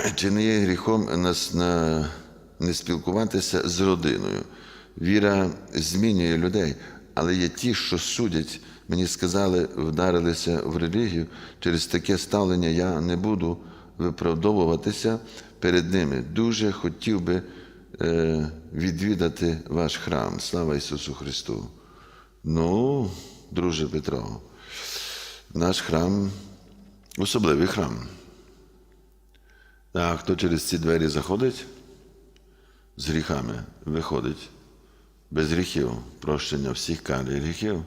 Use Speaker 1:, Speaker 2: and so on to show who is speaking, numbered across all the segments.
Speaker 1: чи не є гріхом нас на не спілкуватися з родиною? Віра змінює людей, але є ті, що судять. Мені сказали, вдарилися в релігію. Через таке ставлення я не буду виправдовуватися перед ними. Дуже хотів би е, відвідати ваш храм. Слава Ісусу Христу! Ну, друже Петро, наш храм особливий храм. А хто через ці двері заходить, з гріхами виходить без гріхів, прощення всіх кар і гріхів.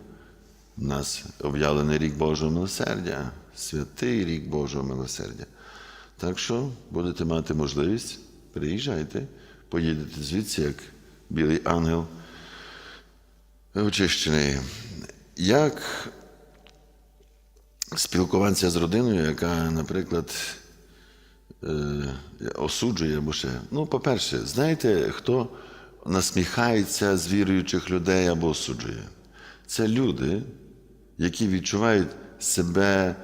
Speaker 1: У нас об'явлений рік Божого милосердя, святий рік Божого милосердя. Так що будете мати можливість, приїжджайте, поїдете звідси, як білий ангел очищений. Як спілкуватися з родиною, яка, наприклад, е, осуджує або ще. Ну, по-перше, знаєте, хто насміхається з віруючих людей або осуджує? Це люди, які відчувають себе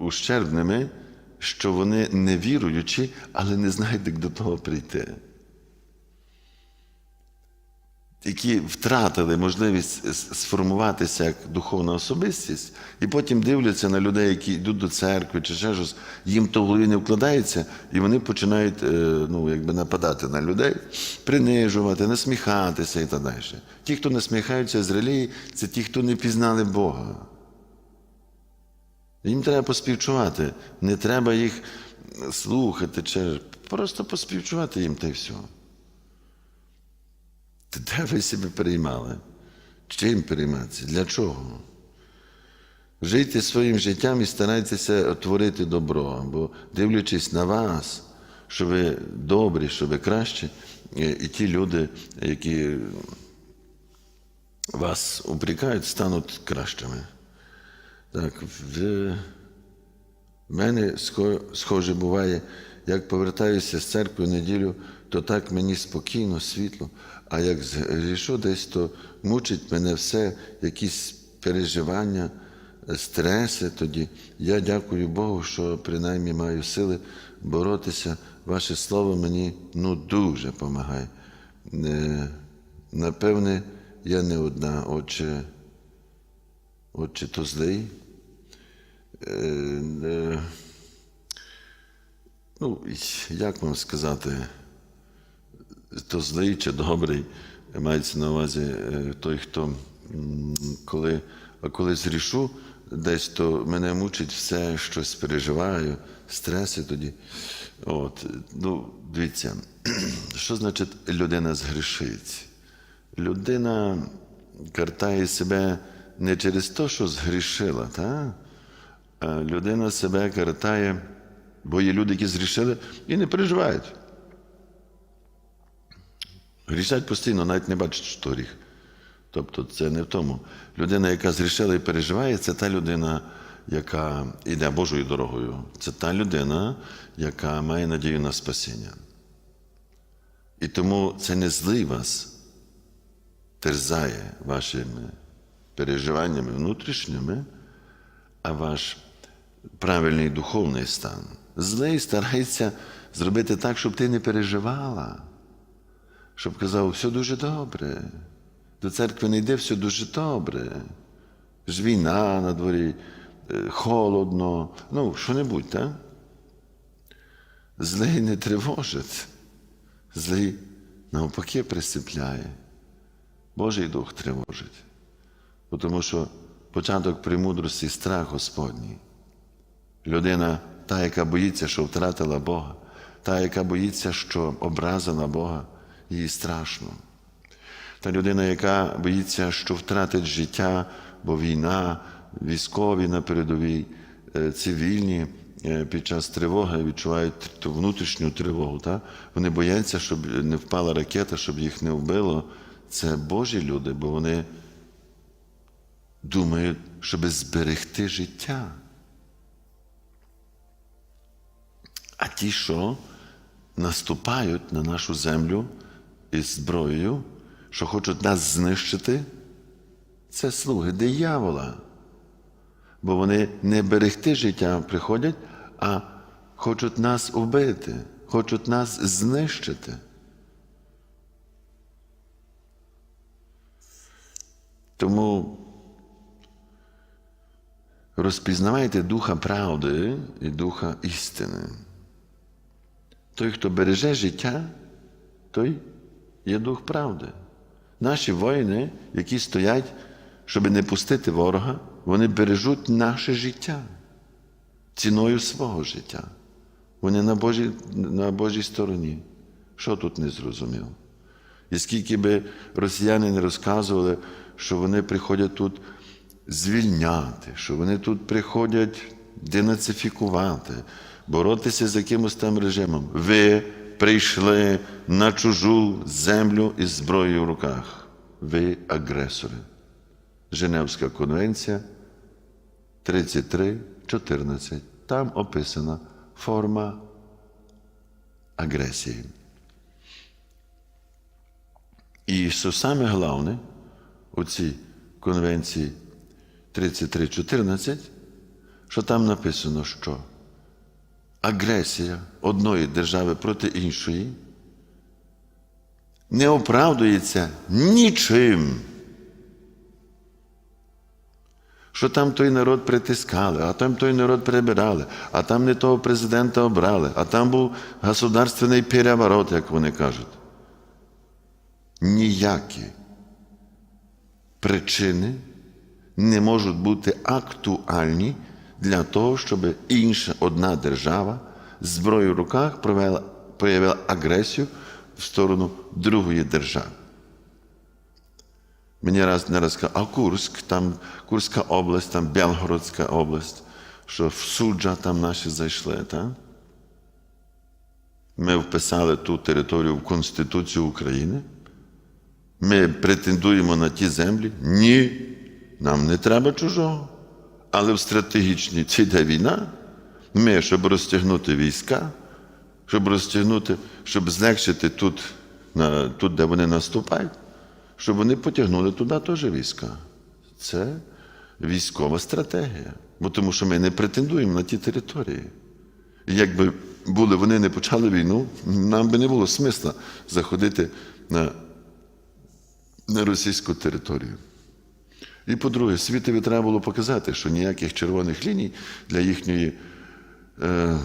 Speaker 1: ущербними, що вони не віруючі, але не знають, як до того прийти. Які втратили можливість сформуватися як духовна особистість, і потім дивляться на людей, які йдуть до церкви чи ще щось, їм то в голові не вкладається, і вони починають е, ну, якби нападати на людей, принижувати, насміхатися і так далі. Ті, хто насміхаються з релігії, це ті, хто не пізнали Бога. Їм треба поспівчувати. Не треба їх слухати, чи просто поспівчувати їм та й все. Де ви себе переймали? Чим перейматися? Для чого? Жийте своїм життям і старайтеся творити добро, бо дивлячись на вас, що ви добрі, що ви кращі, і ті люди, які вас упрекають, стануть кращими. Так, в мене схоже буває, як повертаюся з церкви в неділю, то так мені спокійно, світло, а як згрішу десь, то мучить мене все, якісь переживання, стреси тоді. Я дякую Богу, що принаймні маю сили боротися. Ваше слово мені ну, дуже допомагає. Е, Напевне, я не одна, отче, отче то злий. Е, е, ну, як вам сказати, то злий чи добрий, мається на увазі е, той, хто коли, а коли зрішу десь, то мене мучить все, щось переживаю, стреси тоді. От, ну, дивіться, що значить людина згрішить? Людина картає себе не через те, що згрішила, та? а людина себе картає, бо є люди, які згрішили і не переживають. Грішать постійно, навіть не бачать, що гріх. Тобто це не в тому. Людина, яка зрішила і переживає, це та людина, яка йде Божою дорогою. Це та людина, яка має надію на спасіння. І тому це не злий вас терзає вашими переживаннями внутрішніми, а ваш правильний духовний стан. Злий старається зробити так, щоб ти не переживала щоб казав, все дуже добре. До церкви не йде, все дуже добре. Ж війна на дворі, е, холодно, ну, що-небудь, так? Злий не тривожить, злий навпаки присипляє. Божий дух тривожить. Тому що початок премудрості страх Господній. Людина, та, яка боїться, що втратила Бога, та, яка боїться, що образила Бога, їй страшно. Та людина, яка боїться, що втратить життя, бо війна, військові на передовій, е, цивільні е, під час тривоги відчувають ту внутрішню тривогу. Та? Вони бояться, щоб не впала ракета, щоб їх не вбило. Це Божі люди, бо вони думають, щоб зберегти життя. А ті, що наступають на нашу землю із зброєю, що хочуть нас знищити, це слуги диявола. Бо вони не берегти життя приходять, а хочуть нас убити, хочуть нас знищити. Тому розпізнавайте духа правди і духа істини. Той, хто береже життя, той є дух правди. Наші воїни, які стоять, щоб не пустити ворога, вони бережуть наше життя ціною свого життя. Вони на Божій, на Божій стороні. Що тут не зрозуміло? І скільки би росіяни не розказували, що вони приходять тут звільняти, що вони тут приходять денацифікувати, боротися з якимось там режимом. Ви прийшли на чужу землю із зброєю в руках. Ви агресори. Женевська конвенція 33.14. Там описана форма агресії. І що саме головне у цій конвенції 33.14, що там написано, що агресія одної держави проти іншої не оправдується нічим. Що там той народ притискали, а там той народ прибирали, а там не того президента обрали, а там був государственний переворот, як вони кажуть. Ніякі причини не можуть бути актуальні для того, щоб інша одна держава з зброєю в руках провела, проявила агресію в сторону другої держави. Мені раз не раз сказали, а Курськ, там Курська область, там Белгородська область, що в суджа там наші зайшли. Так? Ми вписали ту територію в Конституцію України. Ми претендуємо на ті землі? Ні. Нам не треба чужого. Але в стратегічній це йде війна. Ми, щоб розтягнути війська, щоб розтягнути, щоб злегшити тут, на, тут, де вони наступають, щоб вони потягнули туди теж війська. Це військова стратегія. Бо тому що ми не претендуємо на ті території. Якби були вони не почали війну, нам би не було смисла заходити на, на російську територію. І по-друге, світові треба було показати, що ніяких червоних ліній для їхньої е,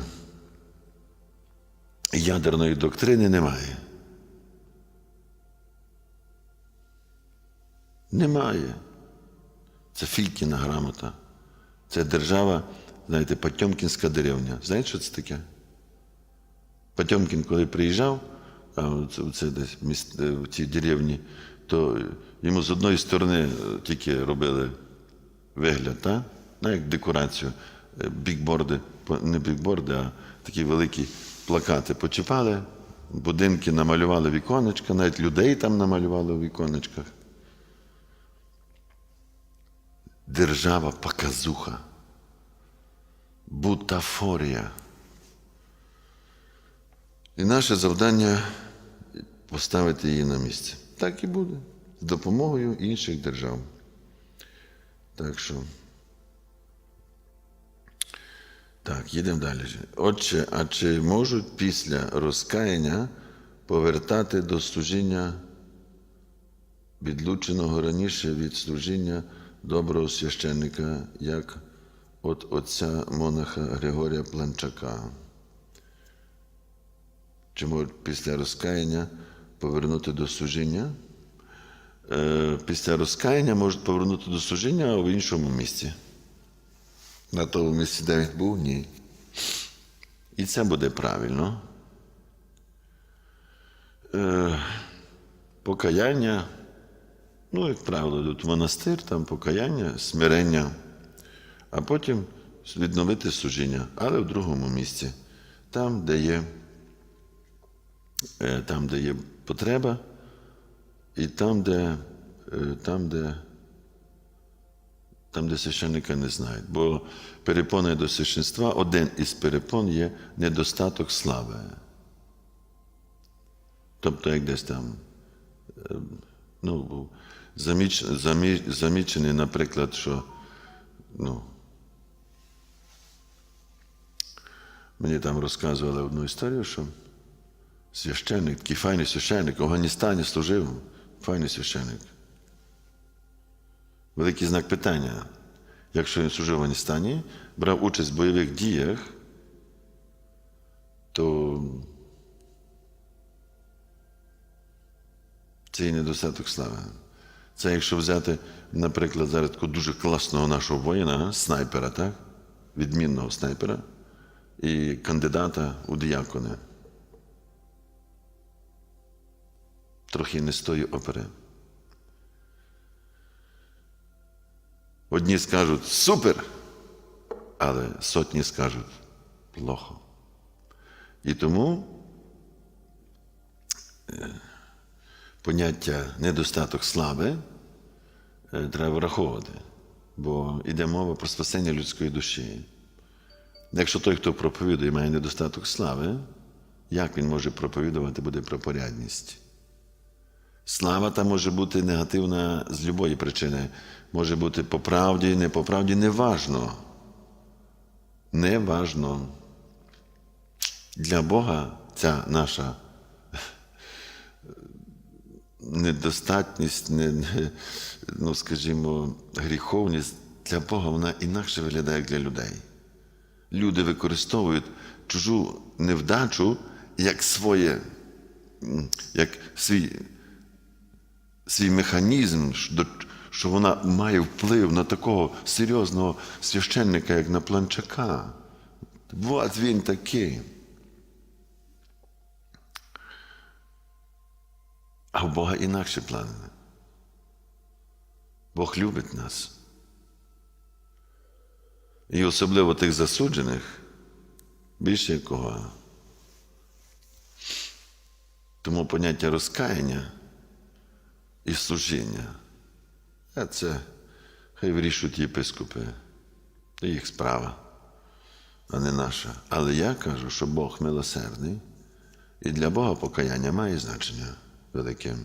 Speaker 1: ядерної доктрини немає. Немає. Це Фількіна грамота. Це держава, знаєте, Потьомкінська деревня. Знаєте, що це таке? Потьомкін, коли приїжджав, а це, це десь в цій деревні, то йому з одної сторони е, тільки робили вигляд, та? Ну, як декорацію, е, бікборди, не бікборди, а такі великі плакати почіпали, будинки намалювали віконечка, навіть людей там намалювали у віконечках. Держава показуха, бутафорія. І наше завдання поставити її на місце. Так і буде. З допомогою інших держав. Так що. Так, їдемо далі. Отже, а чи можуть після розкаяння повертати до служіння відлученого раніше від служіння доброго священника, як от отця монаха Григорія Планчака? Чи можуть після розкаяння повернути до служіння? Е, Після розкаяння можуть повернути до служіння в іншому місці. На тому місці, де він був, ні. І це буде правильно. Е, Покаяння, ну, як правило, тут монастир, там покаяння, смирення, а потім відновити служіння, але в другому місці, там, де є, там, де є потреба, і там, де, е, там, де там, де священника не знають. Бо перепони до священства, один із перепон є недостаток слави. Тобто, як десь там, е, ну, був заміч, замі, замічений, наприклад, що ну, Мені там розказували одну історію, що священник, такий файний священник, в Афганістані служив, файний священник. Великий знак питання. Якщо він служив в Афганістані, брав участь в бойових діях, то це і недостаток слави. Це якщо взяти, наприклад, зараз такого дуже класного нашого воїна, снайпера, так? відмінного снайпера і кандидата у діякони. Трохи не з тої опери. Одні скажуть супер, але сотні скажуть плохо. І тому е, поняття недостаток слави е, треба враховувати, бо йде мова про спасення людської душі. Якщо той, хто проповідує, має недостаток слави, як він може проповідувати буде про порядність? Слава та може бути негативна з любої причини. Може бути по правді, не по правді, неважно. Неважно. Для Бога ця наша недостатність, не, не, ну, скажімо, гріховність для Бога вона інакше виглядає як для людей. Люди використовують чужу невдачу як своє, як свій, свій механізм, що- вона має вплив на такого серйозного священника, як на Планчака. От він такий. А в Бога інакші плани. Бог любить нас. І особливо тих засуджених більше якого. Тому поняття розкаяння і служіння. А це хай вирішують єпископи. Це їх справа, а не наша. Але я кажу, що Бог милосердний, і для Бога покаяння має значення велике.